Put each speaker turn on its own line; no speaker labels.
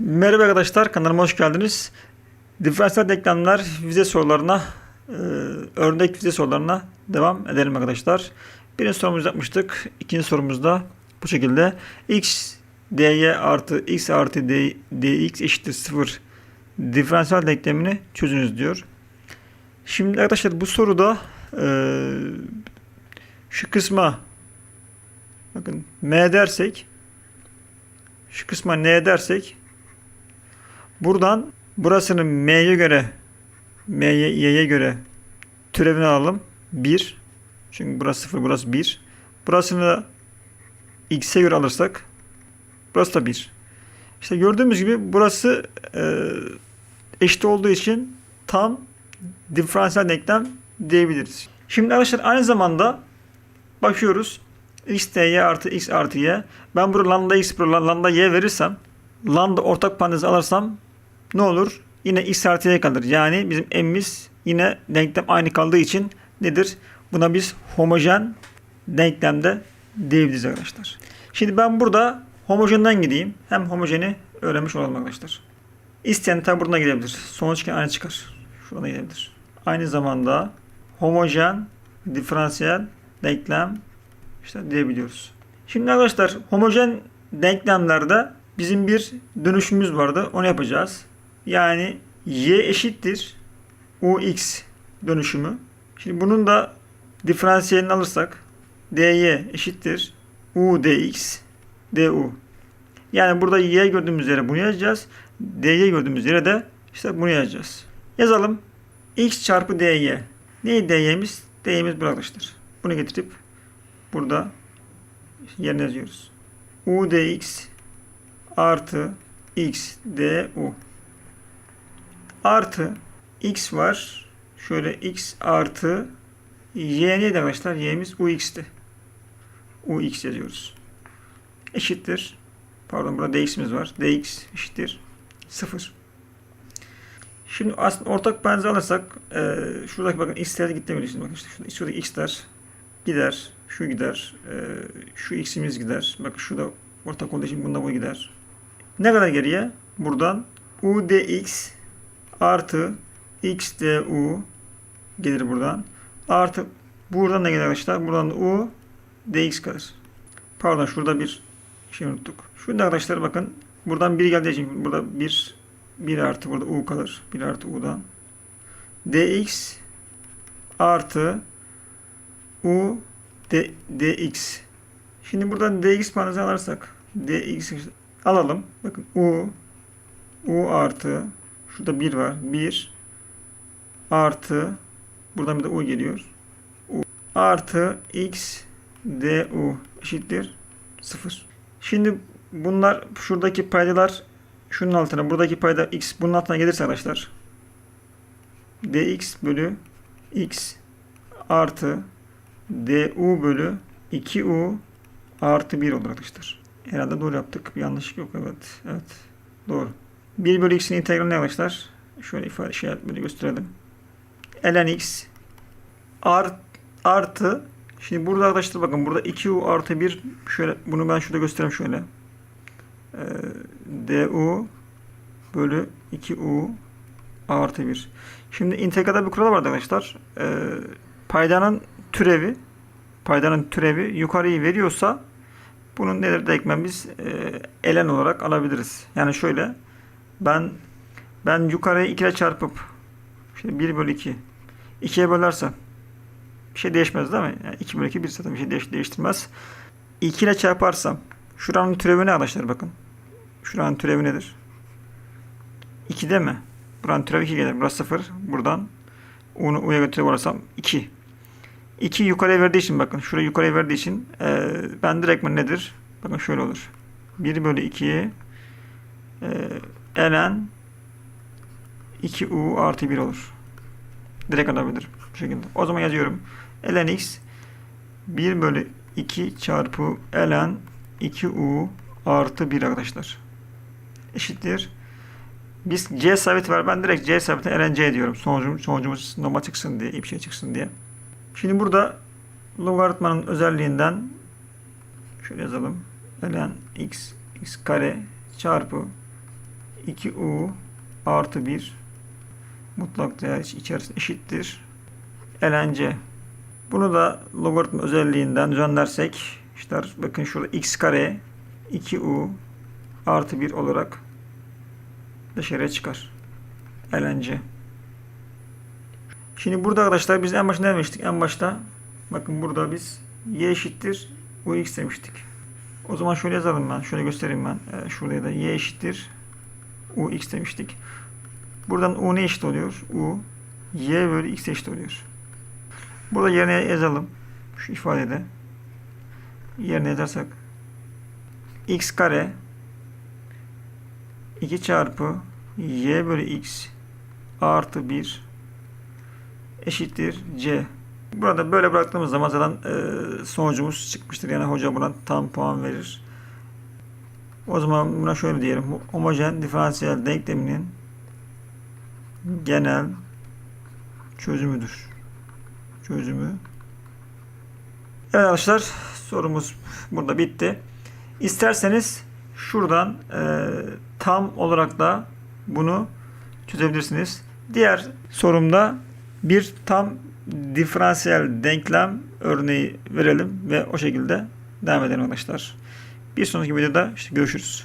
Merhaba arkadaşlar kanalıma hoş geldiniz. Diferansiyel denklemler vize sorularına e, örnek vize sorularına devam edelim arkadaşlar. Birinci sorumuzu yapmıştık. İkinci sorumuzda bu şekilde x dy artı x artı d, dx eşittir 0 diferansiyel denklemini çözünüz diyor. Şimdi arkadaşlar bu soruda e, şu kısma bakın m dersek şu kısma n dersek Buradan burasını m'ye göre m'ye y'ye göre türevini alalım. 1. Çünkü burası 0, burası 1. Burasını da x'e göre alırsak burası da 1. İşte gördüğümüz gibi burası e, eşit olduğu için tam diferansiyel denklem diyebiliriz. Şimdi arkadaşlar aynı zamanda bakıyoruz. x y artı x artı y. Ben burada lambda x burada lambda y verirsem lambda ortak parantez alırsam ne olur? Yine x artı y kalır. Yani bizim m'imiz yine denklem aynı kaldığı için nedir? Buna biz homojen denklemde diyebiliriz arkadaşlar. Şimdi ben burada homojenden gideyim. Hem homojeni öğrenmiş olalım arkadaşlar. İsteyen tabi buradan gidebilir. Sonuç aynı çıkar. Şuradan gidebilir. Aynı zamanda homojen diferansiyel denklem işte diyebiliyoruz. Şimdi arkadaşlar homojen denklemlerde bizim bir dönüşümüz vardı. Onu yapacağız. Yani y eşittir ux dönüşümü. Şimdi bunun da diferansiyelini alırsak dy eşittir u dx du. Yani burada y gördüğümüz yere bunu yazacağız. dy gördüğümüz yere de işte bunu yazacağız. Yazalım. x çarpı dy. Neydi dy'miz? dy'miz arkadaşlar. Bunu getirip burada yerine yazıyoruz. u dx artı x du artı x var. Şöyle x artı y neydi arkadaşlar? y'miz ux'ti. ux yazıyoruz. Eşittir. Pardon burada dx'imiz var. dx eşittir 0. Şimdi aslında ortak benzer alırsak e, şuradaki bakın x'ler gitti mi? Şimdi bakın işte şurada, şuradaki x'ler gider. Şu gider. E, şu x'imiz gider. Bakın şurada ortak olduğu için bunda bu gider. Ne kadar geriye? Buradan u dx artı x du gelir buradan. Artı buradan ne gelir arkadaşlar? Buradan da u dx kalır. Pardon şurada bir şey unuttuk. Şurada arkadaşlar bakın buradan 1 geldiği için burada 1 1 artı burada u kalır. 1 artı u'dan. dx artı u d, dx. Şimdi buradan dx parantezi alırsak dx alalım. Bakın u u artı Şurada 1 var. 1 artı buradan bir de u geliyor. U artı x du eşittir 0. Şimdi bunlar şuradaki paydalar şunun altına buradaki payda x bunun altına gelirse arkadaşlar dx bölü x artı du bölü 2u artı 1 olur arkadaşlar. Herhalde doğru yaptık. Bir yanlışlık yok. Evet. Evet. Doğru. 1 bölü x'in integrali ne arkadaşlar? Şöyle ifade şey böyle gösterelim. ln x art, artı şimdi burada arkadaşlar bakın burada 2u artı 1 şöyle bunu ben şurada göstereyim şöyle. Ee, du bölü 2u artı 1. Şimdi integralde bir kural vardı arkadaşlar. Ee, paydanın türevi paydanın türevi yukarıyı veriyorsa bunun nedir dekmemiz e, ln olarak alabiliriz. Yani şöyle ben ben yukarıya 2 ile çarpıp işte 1 bölü 2 2'ye bölersem bir şey değişmez değil mi? Yani 2 bölü 2 bir zaten bir şey değiş, değiştirmez. 2 ile çarparsam şuranın türevi ne arkadaşlar bakın. Şuranın türevi nedir? 2 değil mi? Buranın türevi 2 gelir. Burası 0. Buradan u'nu u'ya götürüp 2. 2 yukarıya verdiği için bakın. Şurayı yukarıya verdiği için e, ben direkt nedir? Bakın şöyle olur. 1 bölü 2'ye e, ln 2u artı 1 olur. Direkt alabilirim. Bu şekilde. O zaman yazıyorum. ln x 1 bölü 2 çarpı ln 2u artı 1 arkadaşlar. Eşittir. Biz c sabiti var. Ben direkt c sabiti ln c diyorum. Sonucumuz, sonucumuz normal çıksın diye, bir şey çıksın diye. Şimdi burada logaritmanın özelliğinden şöyle yazalım. ln x x kare çarpı 2u artı 1 mutlak değer iç- içerisinde eşittir. ln Bunu da logaritma özelliğinden düzenlersek işte bakın şurada x kare 2u artı 1 olarak dışarıya çıkar. ln Şimdi burada arkadaşlar biz en başta ne demiştik? En başta bakın burada biz y eşittir ux demiştik. O zaman şöyle yazalım ben. Şöyle göstereyim ben. Ee, şuraya da y eşittir ux demiştik. Buradan u ne eşit oluyor? u y bölü x eşit oluyor. Burada yerine yazalım. Şu ifadede. Yerine yazarsak x kare 2 çarpı y bölü x artı 1 eşittir c. Burada böyle bıraktığımız zaman zaten e, sonucumuz çıkmıştır. Yani hoca buna tam puan verir. O zaman buna şöyle diyelim. Homojen diferansiyel denkleminin genel çözümüdür. Çözümü. Evet arkadaşlar sorumuz burada bitti. İsterseniz şuradan e, tam olarak da bunu çözebilirsiniz. Diğer sorumda bir tam diferansiyel denklem örneği verelim ve o şekilde devam edelim arkadaşlar. Bir sonraki videoda işte görüşürüz.